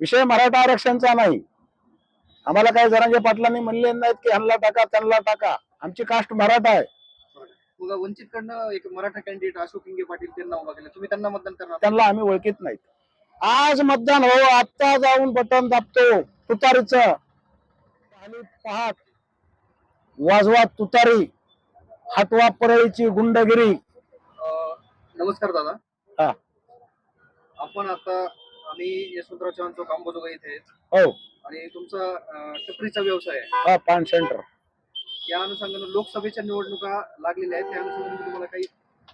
विषय मराठा आरक्षणचा नाही. आम्हाला काही जरांगे पाटलांनी म्हणले नाहीत की ह्यांना टाका त्यांना टाका. आमची कास्ट मराठा आहे. मग वंचितकडनं एक मराठा कॅन्डिडेट अशोक इंगे पाटील त्यांना उभा केलं. तुम्ही त्यांना मतदान करणार त्यांना आम्ही ओळखीत नाहीत. आज मतदान हो आत्ता जाऊन बटन दाबतो तुतारीच. आणि पहाट वाजवा तुतारी हटवा परळीची गुंडगिरी. नमस्कार दादा. हा. आपण आता आम्ही यशवंतराव चव्हाण चौक अंबाजोगाई इथे आहेत. हो. आणि तुमचा अं, टपरीचा व्यवसाय आहे. हा पान सेंटर. या अनुषंगानं लोकसभेच्या निवडणुका लागलेल्या आहेत. त्या अनुषंगाने मी तुम्हाला काही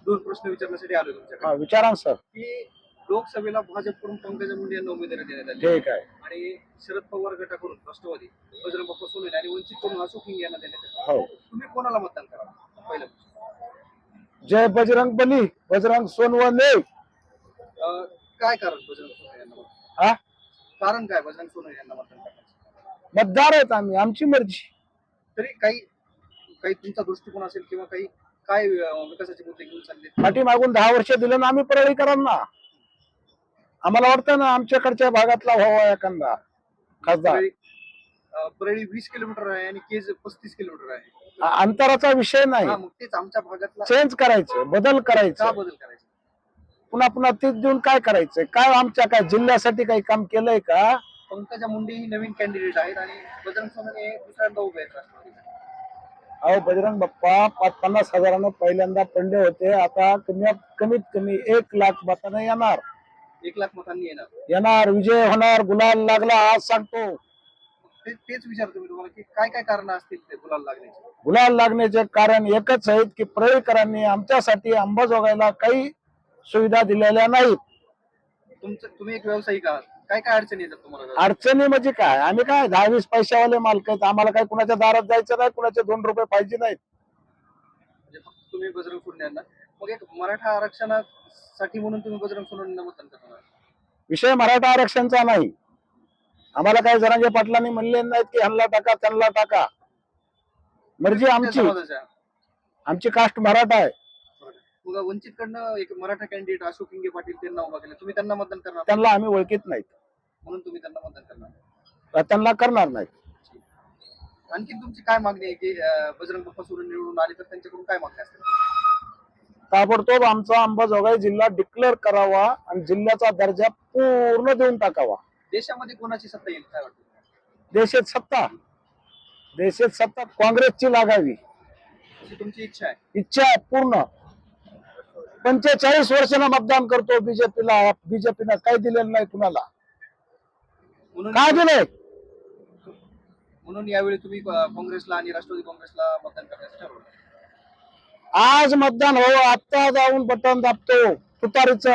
दोन प्रश्न विचारण्यासाठी आलो हा तुमच्याकडे विचारा ना सर. की लोकसभेला भाजपकडून पंकजा मुंडे यांना उमेदवारी देण्यात आली. ठीक आहे. आणि शरद पवार गटाकडून राष्ट्रवादी बजरंग बाप्पा सोनवणे आणि वंचितकडून अशोक इंगे यांना देण्यात आले. हो. तुम्ही कोणाला मतदान करा? पहिलं जय बजरंग बली बजरंग सोनवणे. अं, काय कारण बजरंग सोनवणे यांना मतदान? हा? कारण काय बजरंग सोनवणे यांना मतदान करण्याचं मतदार आहेत आम्ही आमची मर्जी. तरी काही काही तुमचा दृष्टिकोन असेल किंवा काही काय अं, विकासाचे मुद्दे घेऊन चालले पाठीमागून दहा वर्ष दिलं ना आम्ही परळीकरांना आम्हाला वाटतं ना आमच्याकडच्या भागातला व्हावा एखादा खासदार. परळी अं, परळी वीस किलोमीटर आहे आणि केज पस्तीस किलोमीटर आहे. आ- अंतराचा विषय नाही. हा मग तेच आमच्या भागातला चेंज करायचं बदल का करायचं. बदल करायचा? पुन्हा पुन्हा तेच देऊन काय करायचंय? काय आमच्या काय जिल्ह्यासाठी काही काम केलंय का? पंकजा मुंडे ही नवीन कॅन्डिडेट आहेत आणि बजरंग सोनवणे दुसऱ्यांदा उभे आहेत. अहो बजरंग बाप्पा पाच पन्नास हजारानं पहिल्यांदा पंडे होते. आता कमीत कमीत कमी एक लाख मतानं येणार. एक लाख मतांनी येणार. येणार विजय होणार गुलाल लागला आज सांगतो. ते- तेच विचारतो मी तुम्हाला की काय काय कारण असतील ते गुलाल लागण्याचे? गुलाल लागण्याचे कारण एकच आहेत की परळीकरांनी आमच्यासाठी अंबाजोगाईला काही सुविधा दिलेल्या नाहीत तुमचं तुम्ही एक व्यावसायिक आहात. काय काय अडचणी येतात तुम्हाला? अडचणी म्हणजे काय? आम्ही काय दहा वीस पैशावाले मालक आहेत. आम्हाला काय कुणाच्या दारात जायचं नाही कुणाचे दोन रुपये पाहिजे नाहीत. म्हणजे फक्त तुम्ही बजरंग मग एक मराठा आरक्षणासाठी म्हणून तुम्ही बजरंग सोनवणेंना मतदान करणार विषय मराठा आरक्षणचा नाही. आम्हाला काही जरांगे पाटलांनी म्हणले नाहीत की ह्यांना टाका त्यांना टाका. मर्जी आमची. समाजाच्या? आमची कास्ट मराठा आहे. मग वंचितकडनं एक मराठा कॅन्डिडेट अशोक इंगे पाटील त्यांना उभा केलं. तुम्ही त्यांना मतदान करणार त्यांना आम्ही ओळखीत नाहीत. म्हणून तुम्ही त्यांना मतदान करणार त्यांना करणार नाहीत. आणखी तुमची काय मागणी आहे की बजरंग बाप्पा सोडून निवडून आले तर त्यांच्याकडून काय मागणी असते? ताबडतोब आमचा अंबाजोगाई जिल्हा डिक्लेअर करावा आणि जिल्ह्याचा दर्जा पूर्ण देऊन टाकावा. देशामध्ये कोणाची सत्ता येईल काय वाटतं? देशात सत्ता. देशात सत्ता काँग्रेसची लागावी. अशी तुमची इच्छा आहे? इच्छा आहे पूर्ण. पंचेचाळीस वर्षानं मतदान करतो बीजेपीला. बीजेपीनं काही दिलेलं नाही कुणाला. म्हणून काय दिलंय? म्हणून यावेळी तुम्ही काँग्रेसला आणि राष्ट्रवादी काँग्रेसला मतदान करण्याचं ठरवलं. आज मतदान हो आत्ता जाऊन बटन दाबतो. तुतारीच.